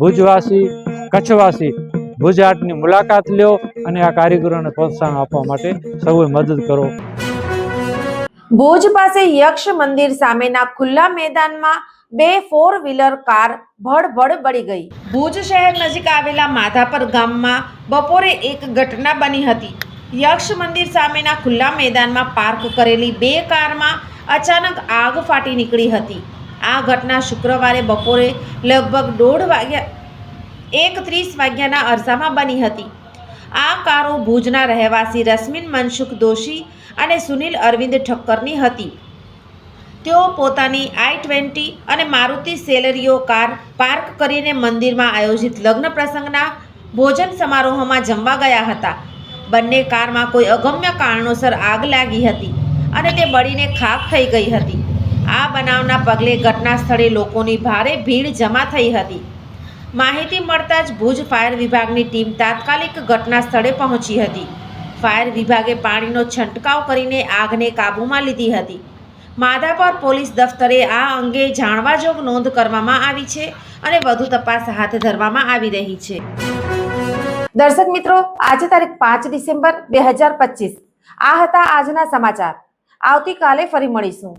ભુજવાસી, કચ્છવાસી ભુજ આર્ટની મુલાકાત લ્યો અને આ કારીગરોને પ્રોત્સાહન આપવા માટે સૌએ મદદ કરો. ભુજ પાસે યક્ષ મંદિર સામેના ખુલ્લા મેદાનમાં બે ફોર વ્હીલર કાર ભડભડ બળી ગઈ. ભુજ શહેર નજીક આવેલા માધાપર ગામમાં બપોરે એક ઘટના બની હતી. યક્ષ મંદિર સામેના ખુલ્લા મેદાનમાં પાર્ક કરેલી બે કારમાં અચાનક આગ ફાટી નીકળી હતી. આ ઘટના શુક્રવારે બપોરે લગભગ દોઢ વાગ્યા, એક ત્રીસ વાગ્યાના અરસામાં બની હતી. આ કારો ભુજના રહેવાસી રશ્મિન મનસુખ દોશી અને સુનિલ અરવિંદ ઠક્કરની હતી. તેઓ પોતાની આઈ ટ્વેન્ટી અને મારુતિ સેલેરીઓ કાર પાર્ક કરીને મંદિરમાં આયોજિત લગ્ન પ્રસંગના ભોજન સમારોહમાં જમવા ગયા હતા. બંને કારમાં કોઈ અગમ્ય કારણોસર આગ લાગી હતી અને તે બળીને ખાખ થઈ ગઈ હતી. આ બનાવના પગલે ઘટના સ્થળે લોકોની ભારે ભીડ જમા થઈ હતી. માહિતી મળતા જ ભુજ ફાયર વિભાગની ટીમ તાત્કાલિક ઘટના સ્થળે પહોંચી હતી. ફાયર વિભાગે પાણીનો છંટકાવ કરીને આગને કાબૂમાં લીધી હતી. માધાપર પોલીસ દફતરે આ અંગે જાણવાજોગ નોંધ કરવામાં આવી છે અને વધુ તપાસ હાથ ધરવામાં આવી રહી છે. દર્શક મિત્રો, આજે તારીખ પાંચ ડિસેમ્બર બે હજાર પચીસ. આ હતા આજના સમાચાર. આવતીકાલે ફરી મળીશું.